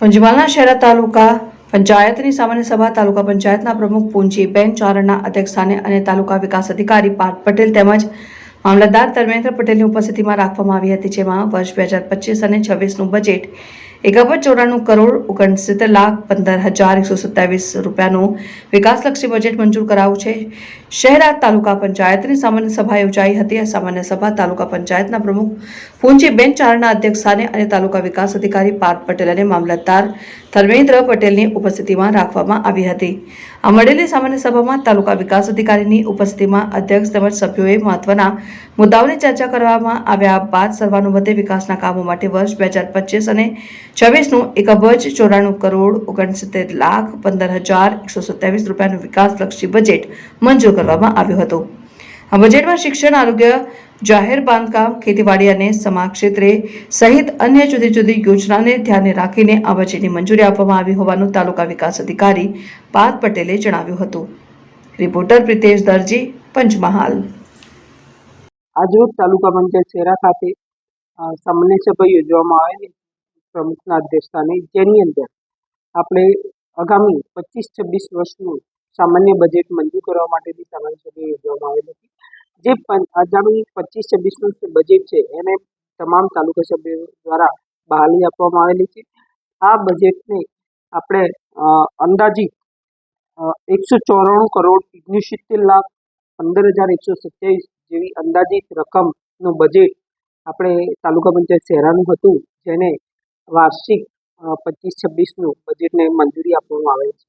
પંચમહાલના શહેરા તાલુકા પંચાયતની સામાન્ય સભા તાલુકા પંચાયતના પ્રમુખ પૂંજીબેન ચારણના અધ્યક્ષસ્થાને અને તાલુકા વિકાસ અધિકારી પાર્થ પટેલ તેમજ મામલતદાર ધર્મેન્દ્ર પટેલની ઉપસ્થિતિમાં રાખવામાં આવી હતી, જેમાં વર્ષ બે હજાર પચીસ અને છવ્વીસનું બજેટ એક ચોરાણું કરોડ ઓગણસિત્તેર લાખ પંદર હજાર એકસો સત્યાવીસ રૂપિયાનું વિકાસલક્ષી બજેટ મંજૂર કરાયું છે. શહેરા તાલુકા પંચાયતની સામાન્ય સભા યોજાઈ હતી. આ સામાન્ય સભા તાલુકા પંચાયતના પ્રમુખ પૂંજીબેન ચારણના અધ્યક્ષસ્થાને અને તાલુકા વિકાસ અધિકારી પાર્થ પટેલ અને મામલતદાર ધર્મેન્દ્ર પટેલની ઉપસ્થિતિમાં રાખવામાં આવી હતી. આ મળેલી સામાન્ય સભામાં તાલુકા વિકાસ અધિકારીની ઉપસ્થિતિમાં અધ્યક્ષ તેમજ સભ્યોએ મહત્વના મુદ્દાઓની ચર્ચા કરવામાં આવ્યા બાદ સર્વાનુમતે વિકાસના કામો માટે વર્ષ બે હજાર પચીસ અને છવ્વીસનું એક અબજ ચોરાણું કરોડ ઓગણસિત્તેર લાખ પંદર હજાર એકસો સત્યાવીસ રૂપિયાનું વિકાસલક્ષી બજેટ મંજૂર કરવામાં આવ્યું હતું. આ બજેટમાં શિક્ષણ, આરોગ્ય, જાહેર બાંધકામ, ખેતીવાડી અને સમા ક્ષેત્રે સહિત અન્ય જુદી જુદી યોજનાને ધ્યાને રાખીને આ બજેટની મંજૂરી આપવામાં આવી હોવાનું તાલુકા વિકાસ અધિકારી પાર્થ પટેલે જણાવ્યું હતું. રિપોર્ટર પ્રિતેશ દરજી, પંચમહાલ. આજરોજ તાલુકા પંચાયત શેરા ખાતે સામાન્ય સભા યોજવામાં આવેલી પ્રમુખના અધ્યક્ષસ્થાને, જેની અંદર આપણે આગામી પચીસ છવ્વીસ વર્ષનું સામાન્ય બજેટ મંજૂર કરવા માટેની સામાન્ય સભા યોજવામાં આવેલી હતી. જે આગામી પચીસ છવ્વીસનું બજેટ છે, એને તમામ તાલુકા સભ્યો દ્વારા બહાલી આપવામાં આવેલી છે. આ બજેટને આપણે અંદાજિત એકસો ચોરાણું કરોડ ઓગણીસિત્તેર લાખ પંદર હજાર એકસો સત્યાવીસ જેવી અંદાજિત રકમનું બજેટ આપણે તાલુકા પંચાયત શહેરાનું હતું, જેને વાર્ષિક પચીસ છવ્વીસનું બજેટને મંજૂરી આપવામાં આવે છે.